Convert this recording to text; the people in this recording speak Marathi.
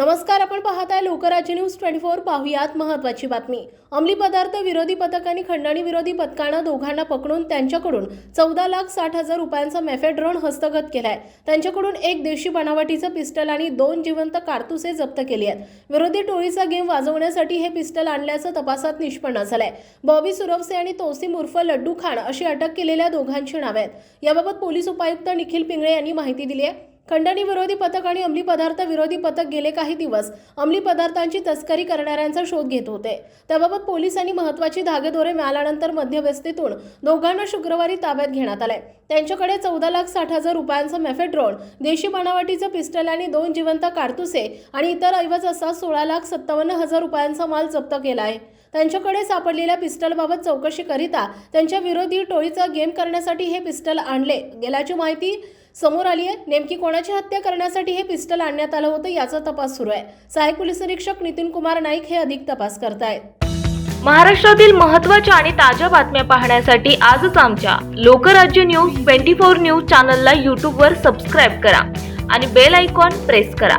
नमस्कार आपण पाहताय लोकराज्य न्यूज ट्वेंटी फोर. पाहुयात महत्वाची बातमी. अंमली पदार्थ विरोधी पथकाने खंडणी विरोधी पथकानं दोघांना पकडून त्यांच्याकडून चौदा लाख साठ हजार रुपयांचा मेफेड्रोन हस्तगत केलाय. त्यांच्याकडून एक देशी बनावटीचं पिस्टल आणि दोन जिवंत कारतुसे जप्त केली आहेत. विरोधी टोळीचा गेम वाजवण्यासाठी हे पिस्टल आणल्याचं तपासात निष्पन्न झालंय. बॉबी सुरवसे आणि तोसीम उर्फ लड्डू खान अशी अटक केलेल्या दोघांची नावे आहेत. याबाबत पोलीस उपायुक्त निखिल पिंगळे यांनी माहिती दिली आहे. खंडणी विरोधी पथक आणि अंमली पदार्थ विरोधी पथक गेले काही दिवस अंमली पदार्थांची तस्करी करणाऱ्यांचा शोध घेत होते. त्याबाबत पोलिसांनी महत्वाची धागेदोरे मिळाल्यानंतर मध्यवस्थेतून दोघांना शुक्रवारी ताब्यात घेण्यात आलंय त्यांच्याकडे चौदा लाख साठ हजार रुपयांचं मेफेड्रोन देशी बनावटीचं पिस्टल आणि दोन जिवंत कारतुसे आणि इतर ऐवज असा सोळा लाख सत्तावन्न हजार रुपयांचा माल जप्त केला आहे. त्यांच्याकडे सापडलेल्या पिस्टलबाबत चौकशीकरिता त्यांच्या विरोधी टोळीचा गेम करण्यासाठी हे पिस्टल आणले. गेल्याची माहिती समोर आली आहे. नेमकी कोणाची हत्या करण्यासाठी हे पिस्टल आणण्यात आलं होतं याचा तपास सुरू आहे. सहाय्यक पोलीस निरीक्षक नितीन कुमार नाईक हे अधिक तपास करतायत. महाराष्ट्रातील महत्त्वाच्या आणि ताज्या बातम्या पाहण्यासाठी आजच आमच्या Lokrajya news twenty four news चॅनलला यूट्यूबवर सबस्क्राईब करा आणि बेल आयकॉन प्रेस करा.